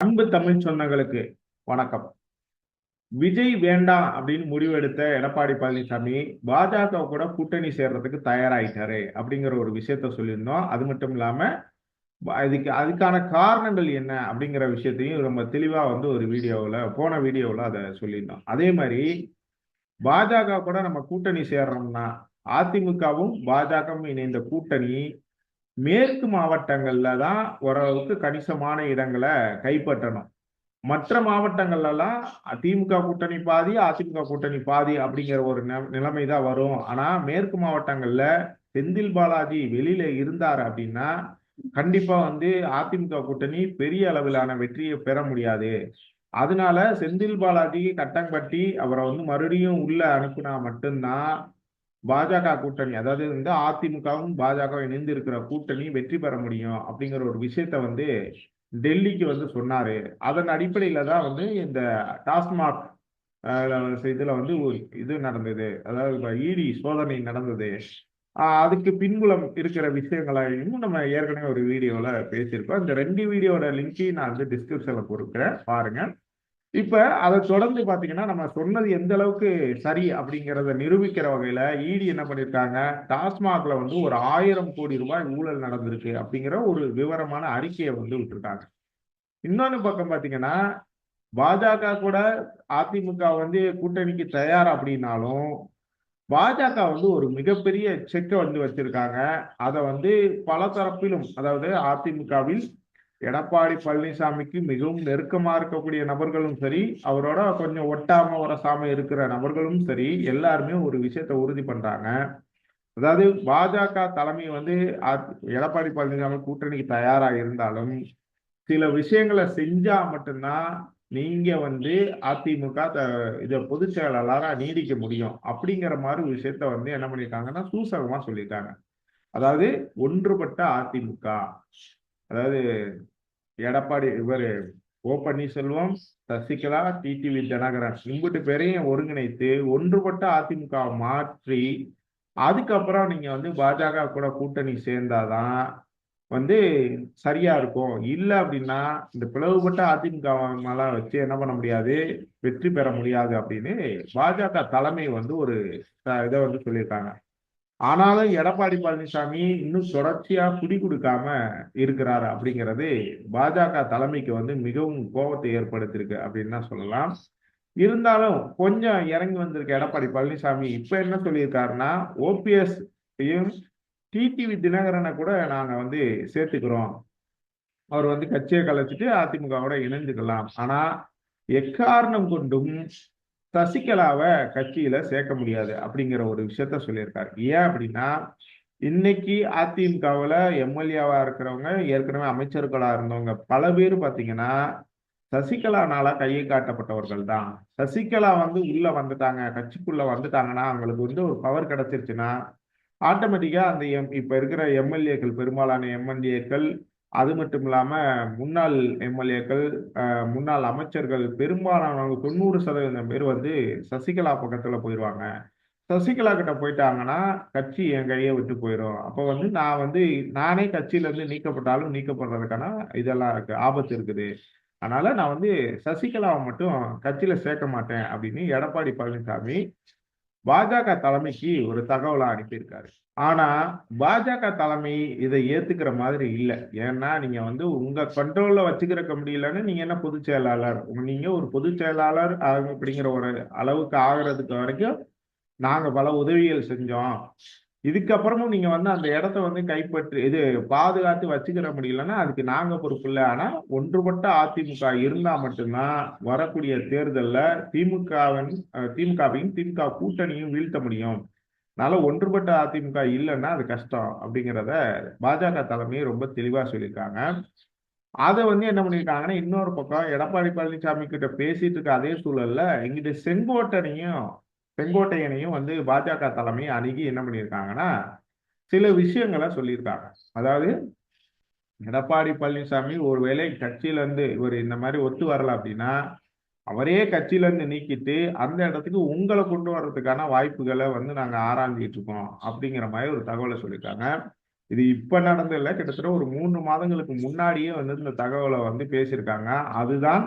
அன்பு தமிழ் சொந்தங்களுக்கு வணக்கம். விஜய் வேண்டாம் அப்படின்னு முடிவெடுத்த எடப்பாடி பழனிசாமி பாஜக கூட கூட்டணி சேர்றதுக்கு தயாராயிட்டாரு அப்படிங்கிற ஒரு விஷயத்த சொல்லியிருந்தோம். அது மட்டும் இல்லாம அதுக்கு அதுக்கான காரணங்கள் என்ன அப்படிங்கிற விஷயத்தையும் ரொம்ப தெளிவா வந்து ஒரு வீடியோவில் போன வீடியோவில் அதை சொல்லியிருந்தோம். அதே மாதிரி பாஜக கூட நம்ம கூட்டணி சேர்றோம்னா அதிமுகவும் பாஜகவும் இணைந்த கூட்டணி மேற்கு மாவட்டங்கள்ல தான் ஓரளவுக்கு கணிசமான இடங்களை கைப்பற்றணும். மற்ற மாவட்டங்கள்லாம் திமுக கூட்டணி பாதி அதிமுக கூட்டணி பாதி அப்படிங்கிற ஒரு நிலைமை தான் வரும். ஆனா மேற்கு மாவட்டங்கள்ல செந்தில் பாலாஜி வெளியில இருந்தார் அப்படின்னா கண்டிப்பா வந்து அதிமுக கூட்டணி பெரிய அளவிலான வெற்றியை பெற முடியாது. அதனால செந்தில் பாலாஜி கட்டங்கட்டி அவரை வந்து மறுபடியும் உள்ள அனுப்புனா மட்டும்தான் பாஜக கூட்டணி அதாவது வந்து அதிமுகவும் பாஜகவும் இணைந்து இருக்கிற கூட்டணி வெற்றி பெற முடியும் அப்படிங்கிற ஒரு விஷயத்த வந்து டெல்லிக்கு வந்து சொன்னாரு. அதன் அடிப்படையில தான் வந்து இந்த டாஸ்மாக் இதுல வந்து ஒரு இது நடந்தது. அதாவது இடி சோதனை நடந்தது. அதுக்கு பின்புலம் இருக்கிற விஷயங்களையும் நம்ம ஏற்கனவே ஒரு வீடியோல பேசியிருக்கோம். இந்த ரெண்டு வீடியோட லிங்கையும் நான் வந்து டிஸ்கிரிப்ஷன்ல கொடுக்குறேன். பாருங்க. இப்ப அதை தொடர்ந்து பாத்தீங்கன்னா நம்ம சொன்னது எந்த அளவுக்கு சரி அப்படிங்கிறத நிரூபிக்கிற வகையில இடி என்ன பண்ணிருக்காங்க? டாஸ்மாக்ல வந்து ஒரு ஆயிரம் கோடி ரூபாய் ஊழல் நடந்திருக்கு அப்படிங்கிற ஒரு விவரமான அறிக்கையை வந்து விட்டுருக்காங்க. இன்னொன்னு பக்கம் பாத்தீங்கன்னா பாஜக கூட அதிமுக வந்து கூட்டணிக்கு தயார் அப்படின்னாலும் பாஜக வந்து ஒரு மிகப்பெரிய செக்கை வந்து வச்சிருக்காங்க. அதை வந்து பல தரப்பிலும் அதாவது அதிமுகவில் எடப்பாடி பழனிசாமிக்கு மிகவும் நெருக்கமா இருக்கக்கூடிய நபர்களும் சரி அவரோட கொஞ்சம் ஒட்டாம உரசாம இருக்கிற நபர்களும் சரி எல்லாருமே ஒரு விஷயத்த உறுதி பண்றாங்க. அதாவது பாஜக தலைமை வந்து எடப்பாடி பழனிசாமி கூட்டணிக்கு தயாரா இருந்தாலும் சில விஷயங்களை செஞ்சா மட்டும்தான் நீங்க வந்து அதிமுக த- இத பொதுச் செயலாளரா நீடிக்க முடியும். அப்படிங்கிற மாதிரி விஷயத்த வந்து என்ன பண்ணிருக்காங்கன்னா சூசகமா சொல்லியிருக்காங்க அதாவது ஒன்றுபட்ட அதிமுக அதாவது எடப்பாடி இவர் ஓ பன்னீர்செல்வம் சசிகலா டிடிவி தினகரன் இம்புட்டு பேரையும் ஒருங்கிணைத்து ஒன்றுபட்ட அதிமுக மாற்றி அதுக்கப்புறம் நீங்க வந்து பாஜக கூட கூட்டணி சேர்ந்தாதான் வந்து சரியா இருக்கும். இல்லை அப்படின்னா இந்த பிளவுபட்ட அதிமுக எல்லாம் வச்சு என்ன பண்ண முடியாது? வெற்றி பெற முடியாது அப்படின்னு பாஜக தலைமை வந்து ஒரு இதை வந்து சொல்லியிருக்காங்க. ஆனாலும் எடப்பாடி பழனிசாமி இன்னும் தொடர்ச்சியா குடி கொடுக்காம இருக்கிறாரு அப்படிங்கிறது பாஜக தலைமைக்கு வந்து மிகவும் கோபத்தை ஏற்படுத்தியிருக்கு அப்படின்னு தான் சொல்லலாம். இருந்தாலும் கொஞ்சம் இறங்கி வந்திருக்க எடப்பாடி பழனிசாமி இப்ப என்ன சொல்லியிருக்காருன்னா ஓபிஎஸ் டிடிவி தினகரனை கூட நாங்க வந்து சேர்த்துக்கிறோம். அவர் வந்து கட்சியை கலைச்சிட்டு அதிமுகவோட இணைஞ்சுக்கலாம். ஆனா எக்காரணம் கொண்டும் சசிகலாவை கட்சியில சேர்க்க முடியாது அப்படிங்கிற ஒரு விஷயத்த சொல்லியிருக்காரு. ஏன் அப்படின்னா இன்னைக்கு அதிமுகவில் எம்எல்ஏவா இருக்கிறவங்க ஏற்கனவே அமைச்சர்களா இருந்தவங்க பல பேர் பாத்தீங்கன்னா சசிகலானால கையை காட்டப்பட்டவர்கள் தான். சசிகலா வந்து உள்ள வந்துட்டாங்க கட்சிக்குள்ள வந்துட்டாங்கன்னா அவங்களுக்கு வந்து ஒரு பவர் கிடைச்சிருச்சுன்னா ஆட்டோமேட்டிக்கா அந்த எம் இப்ப இருக்கிற எம்எல்ஏக்கள் பெரும்பாலான எம்எல்ஏக்கள் அது மட்டும் இல்லாம முன்னாள் எம்எல்ஏக்கள் முன்னாள் அமைச்சர்கள் பெரும்பாலானவங்க தொண்ணூறு சதவீதம் பேர் வந்து சசிகலா பக்கத்துல போயிடுவாங்க சசிகலா கிட்ட போயிட்டாங்கன்னா கட்சி என் கையை விட்டு போயிடும் அப்போ வந்து நான் வந்து நானே கட்சியில இருந்து நீக்கப்பட்டாலும் நீக்கப்படுறதுக்கான இதெல்லாம் இருக்கு ஆபத்து இருக்குது. அதனால நான் வந்து சசிகலாவை மட்டும் கட்சியில சேர்க்க மாட்டேன் அப்படின்னு எடப்பாடி பழனிசாமி பாஜக தலைமைக்கு ஒரு தகவலை அனுப்பியிருக்காரு. ஆனா பாஜக தலைமை இதை ஏத்துக்கிற மாதிரி இல்லை. ஏன்னா நீங்க வந்து உங்க கண்ட்ரோல்ல வச்சுக்கிறக்க முடியலன்னு நீங்க என்ன பொதுச் செயலாளர்? நீங்க ஒரு பொதுச் செயலாளர் அப்படிங்கிற ஒரு அளவுக்கு ஆகிறதுக்கு வரைக்கும் நாங்க பல உதவிகள் செஞ்சோம். இதுக்கப்புறமும் நீங்க வந்து அந்த இடத்த வந்து கைப்பற்றி இது பாதுகாத்து வச்சுக்கிற முடியலன்னா அதுக்கு நாங்க பொறுப்பு இல்லை. ஆனா ஒன்றுபட்ட அதிமுக இருந்தா மட்டும்தான் வரக்கூடிய தேர்தல்ல திமுகவின் திமுகவையும் திமுக கூட்டணியும் வீழ்த்த முடியும். அதனால ஒன்றுபட்ட அதிமுக இல்லைன்னா அது கஷ்டம் அப்படிங்கிறத பாஜக தலைமையை ரொம்ப தெளிவா சொல்லியிருக்காங்க. அதை வந்து என்ன பண்ணியிருக்காங்கன்னா இன்னொரு பக்கம் எடப்பாடி பழனிசாமி கிட்ட பேசிட்டு இருக்க அதே சூழல்ல இங்கிட்ட செங்கோட்டனையும் செங்கோட்டையனையும் வந்து பாஜக தலைமை அணுகி என்ன பண்ணியிருக்காங்கன்னா சில விஷயங்களை சொல்லியிருக்காங்க. அதாவது எடப்பாடி பழனிசாமி ஒருவேளை கட்சியில இருந்து இவர் இந்த மாதிரி ஒத்து வரல அப்படின்னா அவரே கட்சியில இருந்து நீக்கிட்டு அந்த இடத்துக்கு உங்களை கொண்டு வர்றதுக்கான வாய்ப்புகளை வந்து நாங்க ஆராய்ஞ்சிட்டு இருக்கோம் அப்படிங்கிற மாதிரி ஒரு தகவலை சொல்லியிருக்காங்க. இது இப்ப நடந்ததில்ல கிட்டத்தட்ட ஒரு மூன்று மாதங்களுக்கு முன்னாடியே வந்து இந்த தகவலை வந்து பேசியிருக்காங்க. அதுதான்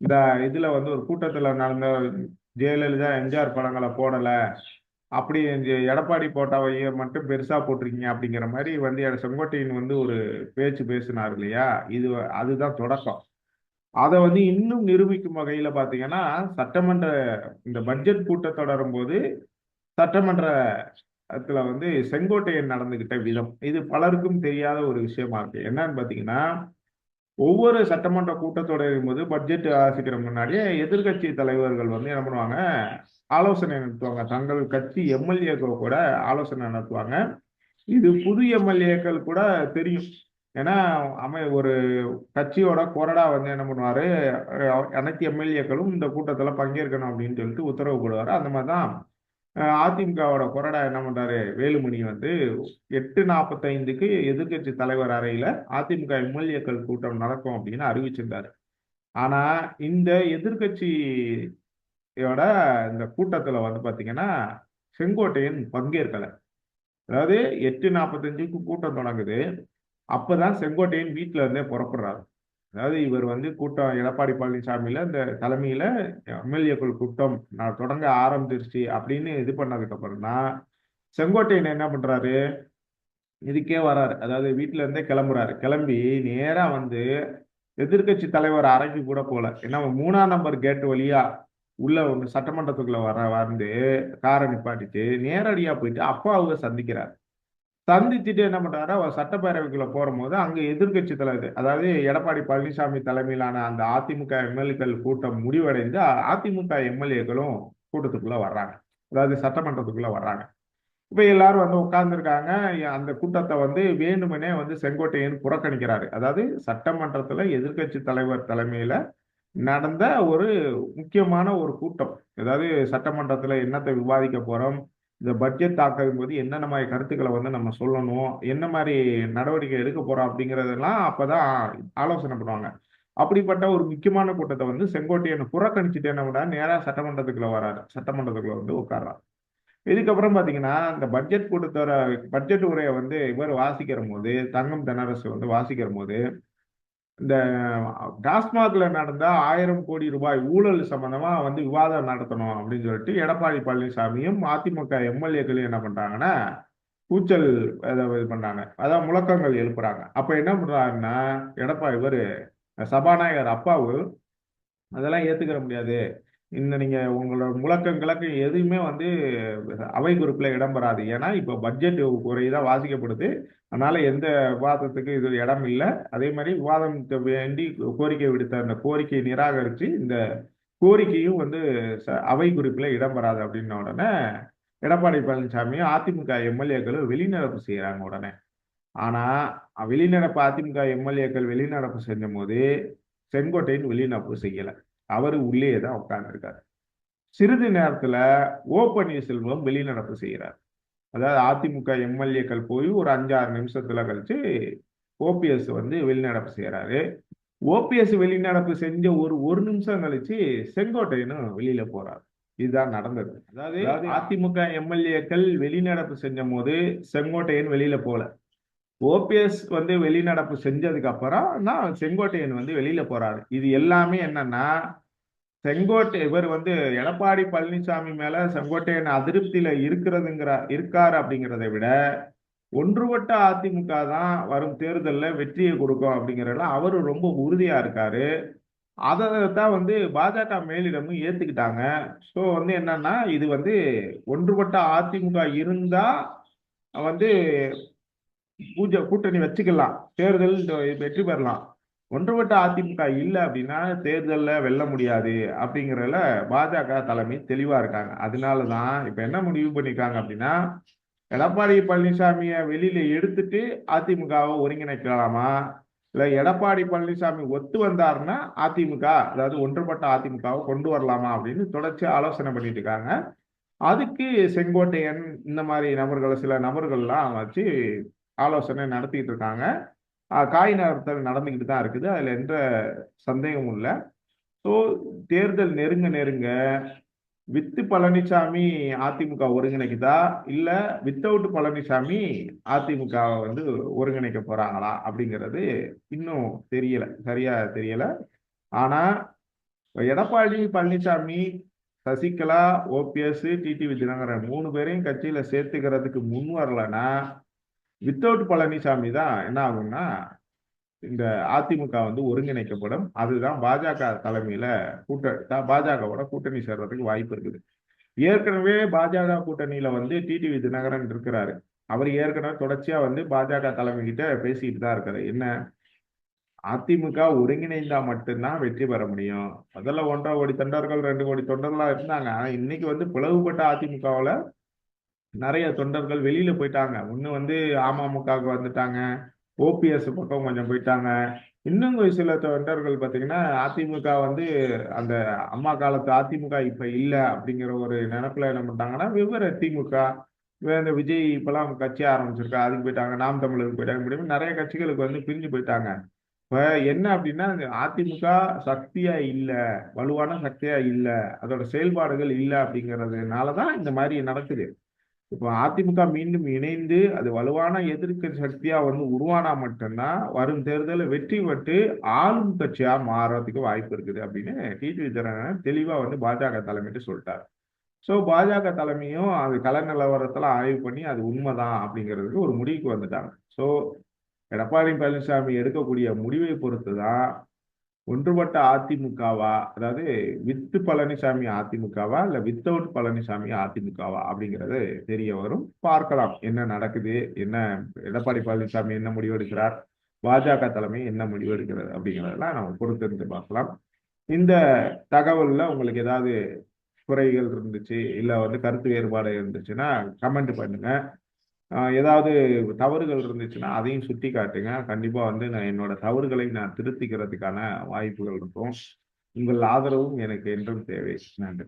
இந்த இதுல வந்து ஒரு கூட்டத்துல நடந்த ஜெயலலிதா எம்ஜிஆர் படங்களை போடல. அப்படி எடப்பாடி போட்டாவைய மட்டும் பெருசா போட்டிருக்கீங்க அப்படிங்கிற மாதிரி வந்து செங்கோட்டையின் வந்து ஒரு பேச்சு பேசினார் இல்லையா? இது அதுதான் தொடக்கம். அதை வந்து இன்னும் நிரூபிக்கும் வகையில பாத்தீங்கன்னா சட்டமன்ற இந்த பட்ஜெட் கூட்டத்தொடரும் போது சட்டமன்றத்துல வந்து செங்கோட்டையன் நடந்துகிட்ட விதம். இது பலருக்கும் தெரியாத ஒரு விஷயமா இருக்கு. என்னன்னு பாத்தீங்கன்னா ஒவ்வொரு சட்டமன்ற கூட்டத்தொடரும் போது பட்ஜெட் ஆசிக்கிற முன்னாடியே எதிர்க்கட்சி தலைவர்கள் வந்து என்ன பண்ணுவாங்க ஆலோசனை நடத்துவாங்க. தங்கள் கட்சி எம்எல்ஏக்கள் கூட ஆலோசனை நடத்துவாங்க. இது புது எம்எல்ஏக்கள் கூட தெரியும். ஏன்னா அமை ஒரு கட்சியோட கொறடா வந்து என்ன பண்ணுவாரு அனைத்து எம்எல்ஏக்களும் இந்த கூட்டத்துல பங்கேற்கணும் அப்படின்னு சொல்லிட்டு உத்தரவு போடுவாரு அந்த மாதிரி தான் அதிமுகவோட கொறடா என்ன பண்றாரு வேலுமணி வந்து எட்டு நாற்பத்தைந்துக்கு எதிர்க்கட்சி தலைவர் அறையில அதிமுக எம்எல்ஏக்கள் கூட்டம் நடக்கும் அப்படின்னு அறிவிச்சிருந்தாரு. ஆனா இந்த எதிர்க்கட்சியோட இந்த கூட்டத்துல வந்து பாத்தீங்கன்னா செங்கோட்டையன் பங்கேற்கலை. அதாவது எட்டு நாற்பத்தஞ்சுக்கு கூட்டம் தொடங்குது. அப்பதான் செங்கோட்டையன் வீட்டுல இருந்தே புறப்படுறாரு. அதாவது இவர் வந்து கூட்டம் எடப்பாடி பழனிசாமியில இந்த தலைமையில எம்எல்ஏக்கள் கூட்டம் நான் தொடங்க ஆரம்பிச்சிருச்சு அப்படின்னு இது பண்ணதுக்கு அப்புறம் தான் செங்கோட்டையன் என்ன பண்றாரு? இதுக்கே வராரு. அதாவது வீட்டுல இருந்தே கிளம்புறாரு. கிளம்பி நேரா வந்து எதிர்க்கட்சி தலைவர் அறைக்கு கூட போல. ஏன்னா மூணாம் நம்பர் கேட் வழியா உள்ள வந்து சட்டமன்றத்துக்குள்ள வர வந்து காரை நிப்பாட்டிட்டு நேரடியா போயிட்டு அப்பாவை சந்திக்கிறார். சந்திச்சுட்டு என்ன பண்றாரு அவர் சட்டப்பேரவைக்குள்ள போகும்போது அங்க எதிர்க்கட்சி தலைவர் அதாவது எடப்பாடி பழனிசாமி தலைமையிலான அந்த அதிமுக எம்எல்ஏக்கள் கூட்டம் முடிவடைந்து அதிமுக எம்எல்ஏக்களும் கூட்டத்துக்குள்ள வர்றாங்க. அதாவது சட்டமன்றத்துக்குள்ள வர்றாங்க. இப்ப எல்லாரும் வந்து உட்கார்ந்துருக்காங்க. அந்த கூட்டத்தை வந்து வேண்டுமெனே வந்து செங்கோட்டையன் புறக்கணிக்கிறாரு. அதாவது சட்டமன்றத்துல எதிர்க்கட்சி தலைவர் தலைமையில நடந்த ஒரு முக்கியமான ஒரு கூட்டம். அதாவது சட்டமன்றத்துல என்னத்தை விவாதிக்க போறோம் இந்த பட்ஜெட் தாக்கலும் போது என்னென்ன மாதிரி கருத்துக்களை வந்து நம்ம சொல்லணும் என்ன மாதிரி நடவடிக்கை எடுக்க போறோம் அப்படிங்கறதெல்லாம் அப்பதான் ஆலோசனை பண்ணுவாங்க. அப்படிப்பட்ட ஒரு முக்கியமான கூட்டத்தை வந்து செங்கோட்டையன் புறக்கணிச்சுட்டு என்ன பண்ணா நேராக சட்டமன்றத்துக்குள்ள வராரு. சட்டமன்றத்துக்குள்ள வந்து உட்கார்றாரு. இதுக்கப்புறம் பாத்தீங்கன்னா இந்த பட்ஜெட் கூட்டத்தோட பட்ஜெட் உரையை வந்து இவர் வாசிக்கிற போது தங்கம் தென்னரசு வந்து வாசிக்கிற போது இந்த டாஸ்மாக்ல நடந்த ஆயிரம் கோடி ரூபாய் ஊழல் சம்பந்தமா வந்து விவாதம் நடத்தணும் அப்படின்னு சொல்லிட்டு எடப்பாடி பழனிசாமியும் அதிமுக எம்எல்ஏக்களும் என்ன பண்றாங்கன்னா கூச்சல் இது பண்றாங்க. அதான் முழக்கங்கள் எழுப்புறாங்க. அப்ப என்ன பண்றாருன்னா எடப்பாடி இவர் சபாநாயகர் அப்பாவு அதெல்லாம் ஏத்துக்கிற முடியாது. இந்த நீங்க உங்களோட முழக்கம் கிழக்கு எதுவுமே வந்து அவை குறிப்பில் இடம்பெறாது ஏன்னா இப்போ பட்ஜெட் உரை வாசிக்கப்படுது. அதனால எந்த விவாதத்துக்கு இது இடம் இல்லை. அதே மாதிரி விவாதம் வேண்டி கோரிக்கை விடுத்த அந்த கோரிக்கையை நிராகரித்து இந்த கோரிக்கையும் வந்து அவை குறிப்பில் இடம்பெறாது அப்படின்ன உடனே எடப்பாடி பழனிசாமியும் அதிமுக எம்எல்ஏக்களும் வெளிநடப்பு செய்கிறாங்க உடனே. ஆனால் வெளிநடப்பு அதிமுக எம்எல்ஏக்கள் வெளிநடப்பு செஞ்ச போது செங்கோட்டையின் வெளிநடப்பு செய்யலை. அவர் உள்ளே தான் உட்கார்ந்துருக்காரு. சிறிது நேரத்துல ஓ பன்னீர்செல்வம் வெளிநடப்பு செய்கிறார். அதாவது அதிமுக எம்எல்ஏக்கள் போய் ஒரு அஞ்சாறு நிமிஷத்துல கழிச்சு ஓபிஎஸ் வந்து வெளிநடப்பு செய்யறாரு ஓபிஎஸ் வெளிநடப்பு செஞ்ச ஒரு ஒரு நிமிஷம் கழிச்சு செங்கோட்டையனும் வெளியில போறாரு. இதுதான் நடந்தது. அதாவது அதிமுக எம்எல்ஏக்கள் வெளிநடப்பு செஞ்ச போது செங்கோட்டையன் வெளியில போல. ஓபிஎஸ் வந்து வெளிநடப்பு செஞ்சதுக்கு அப்புறம் தான் செங்கோட்டையன் வந்து வெளியில போறாரு. இது எல்லாமே என்னன்னா செங்கோட்டை இவர் வந்து எடப்பாடி பழனிசாமி மேல செங்கோட்டையன் அதிருப்தியில இருக்கிறதுங்கிற இருக்காரு அப்படிங்கிறத விட ஒன்றுபட்ட அதிமுக தான் வரும் தேர்தலில் வெற்றியை கொடுக்கும் அப்படிங்கிறதுல அவர் ரொம்ப உறுதியா இருக்காரு. அதை தான் வந்து பாஜக மேலிடமும் ஏத்துக்கிட்டாங்க. ஸோ வந்து என்னன்னா இது வந்து ஒன்றுபட்ட அதிமுக இருந்தா வந்து பூஜை கூட்டணி வச்சுக்கலாம். தேர்தல் வெற்றி பெறலாம். ஒன்றுபட்ட அதிமுக இல்லை அப்படின்னா தேர்தலில் வெல்ல முடியாது அப்படிங்கிறதுல பாஜக தலைமை தெளிவா இருக்காங்க. அதனால தான் இப்போ என்ன முடிவு பண்ணிருக்காங்க அப்படின்னா எடப்பாடி பழனிசாமியை வெளியில எடுத்துட்டு அதிமுகவை ஒருங்கிணைக்கலாமா? இல்ல எடப்பாடி பழனிசாமி ஒத்து வந்தாருன்னா அதிமுக அதாவது ஒன்றுபட்ட அதிமுகவை கொண்டு வரலாமா அப்படின்னு தொடர்ச்சி ஆலோசனை பண்ணிட்டு இருக்காங்க. அதுக்கு செங்கோட்டையன் இந்த மாதிரி நபர்களை சில நபர்கள்லாம் வச்சு ஆலோசனை நடத்திக்கிட்டு இருக்காங்க. காய் நகர்த்தல் நடந்துக்கிட்டு தான் இருக்குது. அதில் எந்த சந்தேகமும் இல்லை. ஸோ தேர்தல் நெருங்க நெருங்க வித்து பழனிசாமி அதிமுக ஒருங்கிணைக்குதா? இல்லை வித்தவுட் பழனிசாமி அதிமுக வந்து ஒருங்கிணைக்க போறாங்களா? அப்படிங்கிறது இன்னும் தெரியல. சரியா தெரியல. ஆனா எடப்பாடி பழனிசாமி சசிகலா ஓபிஎஸ் டிடிவி தினகரன் மூணு பேரையும் கட்சியில சேர்த்துக்கிறதுக்கு முன் வரலன்னா வித்தவுட் பழனிசாமி தான் என்ன ஆகும்னா இந்த அதிமுக வந்து ஒருங்கிணைக்கப்படும். அதுதான் பாஜக தலைமையில கூட்ட பாஜகவோட கூட்டணி சேர்றதுக்கு வாய்ப்பு இருக்குது. ஏற்கனவே பாஜக கூட்டணியில வந்து டிடிவி தினகரன் இருக்கிறாரு. அவர் ஏற்கனவே தொடர்ச்சியா வந்து பாஜக தலைமை கிட்ட பேசிட்டு தான் இருக்காரு. என்ன? அதிமுக ஒருங்கிணைந்தா மட்டும்தான் வெற்றி பெற முடியும். முதல்ல ஒன்றரை கோடி தொண்டர்கள் ரெண்டு கோடி தொண்டர்களா இருந்தாங்க. ஆனா இன்னைக்கு வந்து பிளவுபட்ட அதிமுகவுல நிறைய தொண்டர்கள் வெளியில போயிட்டாங்க. ஒண்ணு வந்து அமமுகவுக்கு வந்துட்டாங்க. ஓபிஎஸ் பக்கம் கொஞ்சம் போயிட்டாங்க. இன்னும் ஒரு சில தொண்டர்கள் பார்த்தீங்கன்னா அதிமுக வந்து அந்த அம்மா காலத்து அதிமுக இப்ப இல்ல அப்படிங்கிற ஒரு நினைப்புல என்ன பண்ணிட்டாங்கன்னா வெவ்வேறு திமுக இந்த விஜய் இப்பெல்லாம் கட்சி ஆரம்பிச்சிருக்கா அதுக்கு போயிட்டாங்க நாம் தமிழருக்கு போயிட்டாங்க இப்படி நிறைய கட்சிகளுக்கு வந்து பிரிஞ்சு போயிட்டாங்க. இப்ப என்ன அப்படின்னா அதிமுக சக்தியா இல்ல வலுவான சக்தியா இல்ல அதோட செயல்பாடுகள் இல்ல அப்படிங்கறதுனாலதான் இந்த மாதிரி நடக்குது. இப்போ அதிமுக மீண்டும் இணைந்து அது வலுவான எதிர்க்க சக்தியா வந்து உருவானா மட்டும்தான் வரும் தேர்தலில் வெற்றி பெற்று ஆளும் கட்சியா மாறதுக்கு வாய்ப்பு இருக்குது அப்படின்னு டிடிவி தினகரன் தெளிவா வந்து பாஜக தலைமையிட்டு சொல்லிட்டாரு. ஸோ பாஜக தலைமையும் அது கள ஆய்வு பண்ணி அது உண்மைதான் அப்படிங்கிறதுக்கு ஒரு முடிவுக்கு வந்துட்டாங்க. ஸோ எடப்பாடி பழனிசாமி எடுக்கக்கூடிய முடிவை பொறுத்து தான் ஒன்றுபட்ட அதிமுகவா? அதாவது வித்து பழனிசாமி அதிமுகவா? இல்ல வித்தவுட் பழனிசாமி அதிமுகவா? அப்படிங்கிறது தெரிய வரும். பார்க்கலாம். என்ன நடக்குது? என்ன எடப்பாடி பழனிசாமி என்ன முடிவெடுக்கிறார்? பாஜக தலைமை என்ன முடிவெடுக்கிறது? அப்படிங்கிறதெல்லாம் நம்ம பொறுத்திருந்து பார்க்கலாம். இந்த தகவல்ல உங்களுக்கு ஏதாவது குறைகள் இருந்துச்சு? இல்ல வந்து கருத்து வேறுபாடு இருந்துச்சுன்னா கமெண்ட் பண்ணுங்க. ஏதாவது தவறுகள் இருந்துச்சுன்னா அதையும் சுட்டி காட்டுங்க. கண்டிப்பா வந்து நான் என்னோட தவறுகளை நான் திருத்திக்கிறதுக்கான வாய்ப்புகள் இருக்கும். உங்கள் ஆதரவும் எனக்கு என்றும் தேவை. நன்றி.